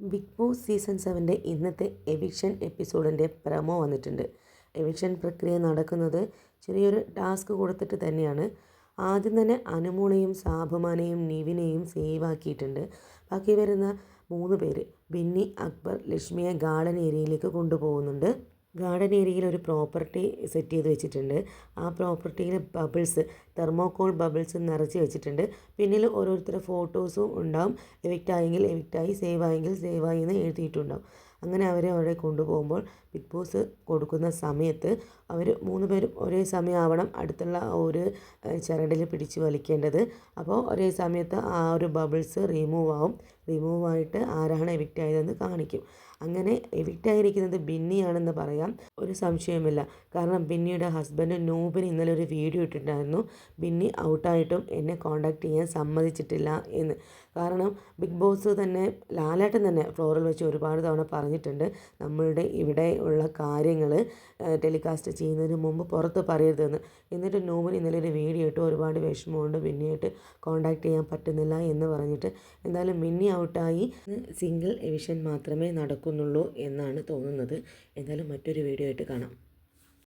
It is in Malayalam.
ബിഗ് ബോസ് സീസൺ സെവന്റെ ഇന്നത്തെ എവിക്ഷൻ എപ്പിസോഡിന്റെ പ്രമോ വന്നിട്ടുണ്ട്. എവിക്ഷൻ പ്രക്രിയ നടക്കുന്നത് ചെറിയൊരു ടാസ്ക് കൊടുത്തിട്ട് തന്നെയാണ്. ആദ്യം തന്നെ അനുമോളെയും സാബുമാനെയും നിവിനെയും സേവ് ആക്കിയിട്ടുണ്ട്. ബാക്കി വരുന്ന മൂന്ന് പേര് ബിന്നി അക്ബർ ലക്ഷ്മിയെ ഗാർഡൻ ഏരിയയിലേക്ക് കൊണ്ടുപോകുന്നുണ്ട്. ഗാർഡൻ ഏരിയയിൽ ഒരു പ്രോപ്പർട്ടി സെറ്റ് ചെയ്ത് വെച്ചിട്ടുണ്ട്. ആ പ്രോപ്പർട്ടിയിൽ ബബിൾസ് തെർമോകോൾ ബബിൾസ് നിറച്ച് വെച്ചിട്ടുണ്ട്. പിന്നിൽ ഓരോരുത്തരുടെ ഫോട്ടോസും ഉണ്ടാവും. എവിക്റ്റ് ആയെങ്കിൽ എവിക്റ്റായി സേവ് ആയെങ്കിൽ സേവ് ആയി എന്ന് എഴുതിയിട്ടുണ്ടാവും. അങ്ങനെ അവരെ അവിടെ കൊണ്ടുപോകുമ്പോൾ ബിഗ് ബോസ് കൊടുക്കുന്ന സമയത്ത് അവർ മൂന്ന് പേരും ഒരേ സമയമാവണം അടുത്തുള്ള ഒരു ചരടിൽ പിടിച്ച് വലിക്കേണ്ടത്. അപ്പോൾ ഒരേ സമയത്ത് ആ ഒരു ബബിൾസ് റിമൂവ് ആവും. റിമൂവ് ആയിട്ട് ആരാണ് എവിക്റ്റ് ആയതെന്ന് കാണിക്കും. അങ്ങനെ എവിക്റ്റ് ആയിരിക്കുന്നത് ബിന്നിയാണെന്ന് പറയാം. ഒരു സംശയമില്ല കാരണം ബിന്നിയുടെ ഹസ്ബൻഡ് നൂബിന് ഇന്നലെ ഒരു വീഡിയോ ഇട്ടിട്ടുണ്ടായിരുന്നു. ബിന്നി ഔട്ടായിട്ടും എന്നെ കോണ്ടാക്ട് ചെയ്യാൻ സമ്മതിച്ചിട്ടില്ല എന്ന്. കാരണം ബിഗ് ബോസ് തന്നെ ലാലേട്ടൻ തന്നെ ഫ്ലോറിൽ വെച്ച് ഒരുപാട് തവണ പറഞ്ഞിട്ടുണ്ട്. നമ്മളുടെ ഇവിടെ ഉള്ള കാര്യങ്ങൾ ടെലികാസ്റ്റ് ചെയ്യുന്നതിന് മുമ്പ് പുറത്ത് പറയരുതെന്ന്. എന്നിട്ട് നൂബിന് ഇന്നലെ ഒരു വീഡിയോ ഇട്ട്. ഒരുപാട് വിഷമമുണ്ട്. മിന്നിയായിട്ട് കോണ്ടാക്ട് ചെയ്യാൻ പറ്റുന്നില്ല എന്ന് പറഞ്ഞിട്ട്. എന്തായാലും മിന്നി ഔട്ടായി. സിംഗിൾ എവിഷൻ മാത്രമേ നടക്കുന്നുള്ളൂ എന്നാണ് തോന്നുന്നത്. എന്തായാലും മറ്റൊരു വീഡിയോ ആയിട്ട് കാണാം.